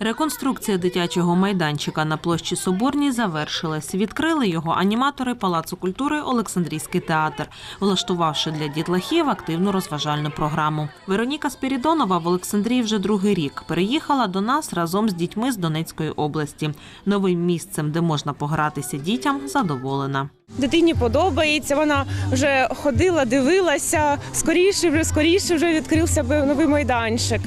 Реконструкція дитячого майданчика на площі Соборній завершилась. Відкрили його аніматори Палацу культури Олександрійський театр, влаштувавши для дітлахів активну розважальну програму. Вероніка Спірідонова в Олександрії вже другий рік переїхала до нас разом з дітьми з Донецької області. Новим місцем, де можна погратися дітям, задоволена. Дитині подобається, вона вже ходила, дивилася. Скоріше, вже скоріше вже відкрився новий майданчик.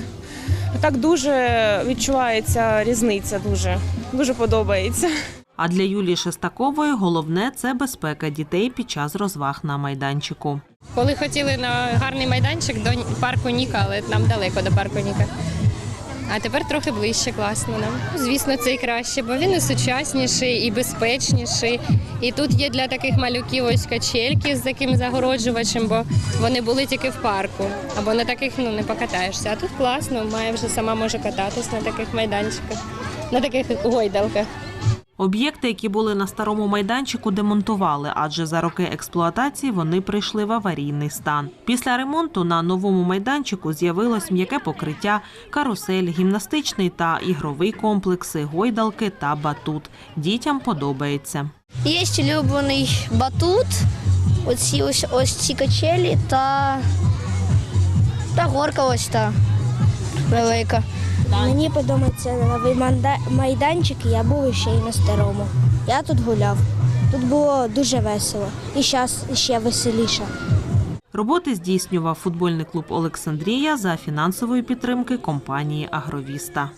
Так дуже відчувається різниця. Дуже дуже подобається. А для Юлії Шестакової головне це безпека дітей під час розваг на майданчику. Коли хотіли на гарний майданчик до парку Ніка, але нам далеко до парку Ніка. А тепер трохи ближче, класно нам. Звісно, це і краще, бо він і сучасніший, і безпечніший. І тут є для таких малюків ось качельки з таким загороджувачем, бо вони були тільки в парку. Або на таких ну, не покатаєшся. А тут класно, має вже сама може кататись на таких майданчиках, на таких гойдалках. Об'єкти, які були на старому майданчику, демонтували, адже за роки експлуатації вони прийшли в аварійний стан. Після ремонту на новому майданчику з'явилось м'яке покриття, карусель, гімнастичний та ігровий комплекси, гойдалки та батут. Дітям подобається. Є улюблений батут, оці ось, ось ці качелі та, та горка ось та велика. Мені подобається новий майданчик, я був ще й на старому. Я тут гуляв. Тут було дуже весело. І зараз ще веселіше. Роботи здійснював футбольний клуб Олександрія за фінансової підтримки компанії Агровіста.